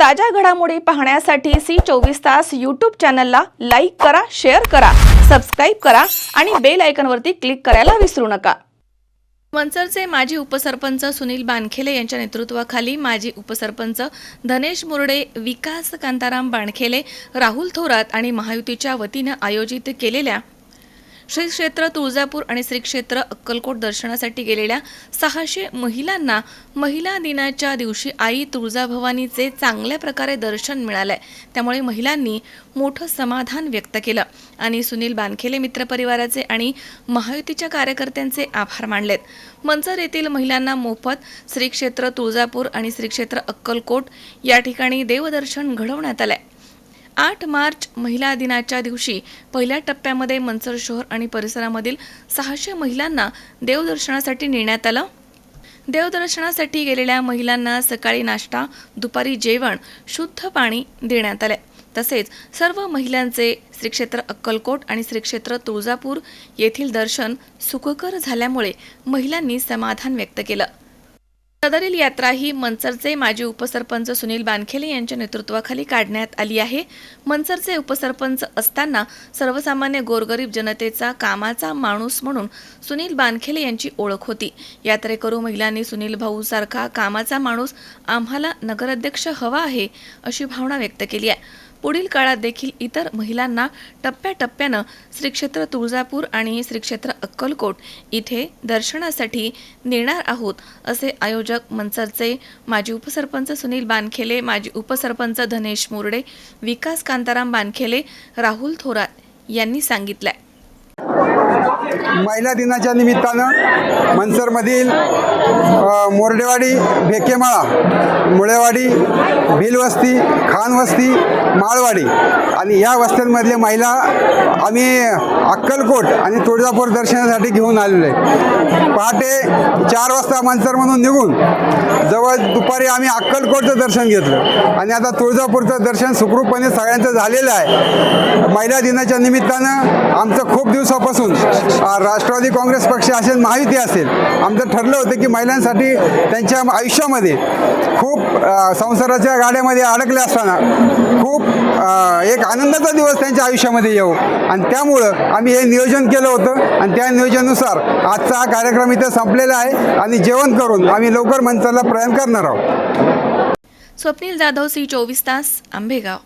ताज्या घडामोडी पाहण्यासाठी सी चोवीस तास यूट्यूब चॅनलला लाईक करा शेअर करा सबस्क्राईब करा आणि बेल आयकनवरती क्लिक करायला विसरू नका. मनसरचे माजी उपसरपंच सुनील बानखेले यांच्या नेतृत्वाखाली माजी उपसरपंच धनेश मुरडे विकास कांताराम बाणखेले राहुल थोरात आणि महायुतीच्या वतीनं आयोजित केलेल्या श्री क्षेत्र तुळजापूर आणि श्री क्षेत्र अक्कलकोट दर्शनासाठी गेलेल्या सहाशे महिलांना महिला दिनाच्या दिवशी आई तुळजाभवानीचे चांगल्या प्रकारे दर्शन मिळालंय. त्यामुळे महिलांनी मोठं समाधान व्यक्त केलं. आणि सुनील बानखेले मित्रपरिवाराचे आणि महायुतीच्या कार्यकर्त्यांचे आभार मानलेत. मंचर येथील महिलांना मोफत श्री क्षेत्र तुळजापूर आणि श्री क्षेत्र अक्कलकोट या ठिकाणी देवदर्शन घडवण्यात आलंय. आठ मार्च महिला दिनाच्या दिवशी पहिल्या टप्प्यामध्ये मनसर शहर आणि परिसरामधील सहाशे महिलांना देवदर्शनासाठी नेण्यात आलं. देवदर्शनासाठी गेलेल्या महिलांना सकाळी नाश्ता दुपारी जेवण शुद्ध पाणी देण्यात आले. तसेच सर्व महिलांचे श्री क्षेत्र अक्कलकोट आणि श्री क्षेत्र तुळजापूर येथील दर्शन सुखकर झाल्यामुळे महिलांनी समाधान व्यक्त केलं. सदरील यात्रा ही मनसरचे माजी उपसरपंच सुनील बानखेले यांच्या नेतृत्वाखाली काढण्यात आली आहे. मनसरचे उपसरपंच असताना सर्वसामान्य गोरगरीब जनतेचा कामाचा माणूस म्हणून सुनील बानखेले यांची ओळख होती. यात्रेकरू महिलांनी सुनील भाऊ सारखा कामाचा माणूस आम्हाला नगराध्यक्ष हवा आहे अशी भावना व्यक्त केली आहे. पुढील काळात देखील इतर महिलांना टप्प्याटप्प्यानं श्री क्षेत्र तुळजापूर आणि श्री क्षेत्र अक्कलकोट इथे दर्शनासाठी नेणार आहोत असे आयोजक मनसरचे माजी उपसरपंच सुनील बानखेले माजी उपसरपंच धनेश मुरडे विकास कांताराम बानखेले राहुल थोरात यांनी सांगितलंय. महिला दिनाच्या निमित्तानं मनसरमधील मोरडेवाडी भेकेमाळा मुळेवाडी भिलवस्ती खानवस्ती माळवाडी आणि या वस्त्यांमधल्या महिला आम्ही अक्कलकोट आणि तुळजापूर दर्शनासाठी घेऊन आलेलो आहे. पहाटे चार वाजता मनसरमधून निघून जवळ दुपारी आम्ही अक्कलकोटचं दर्शन घेतलं आणि आता तुळजापूरचं दर्शन सुखरूपपणे सगळ्यांचं झालेलं आहे. महिला दिनाच्या निमित्तानं आमचं खूप दिवसापासून राष्ट्रवादी काँग्रेस पक्ष असेल माहिती असेल. आमचं ठरलं होतं की महिलांसाठी त्यांच्या आयुष्यामध्ये खूप संसाराच्या गाड्यामध्ये अडकले असताना खूप एक आनंदाचा दिवस त्यांच्या आयुष्यामध्ये येऊ. आणि त्यामुळं आम्ही हे नियोजन केलं होतं. आणि त्या नियोजनानुसार आजचा हा कार्यक्रम इथं संपलेला आहे. आणि जेवण करून आम्ही लवकर मंचाला प्रयाण करणार आहोत. स्वप्नील जाधव सी चोवीस तास आंबेगाव.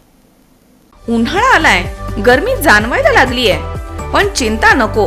उन्हाळा आलाय. गर्मी जाणवायला लागलीय. पण चिंता नको.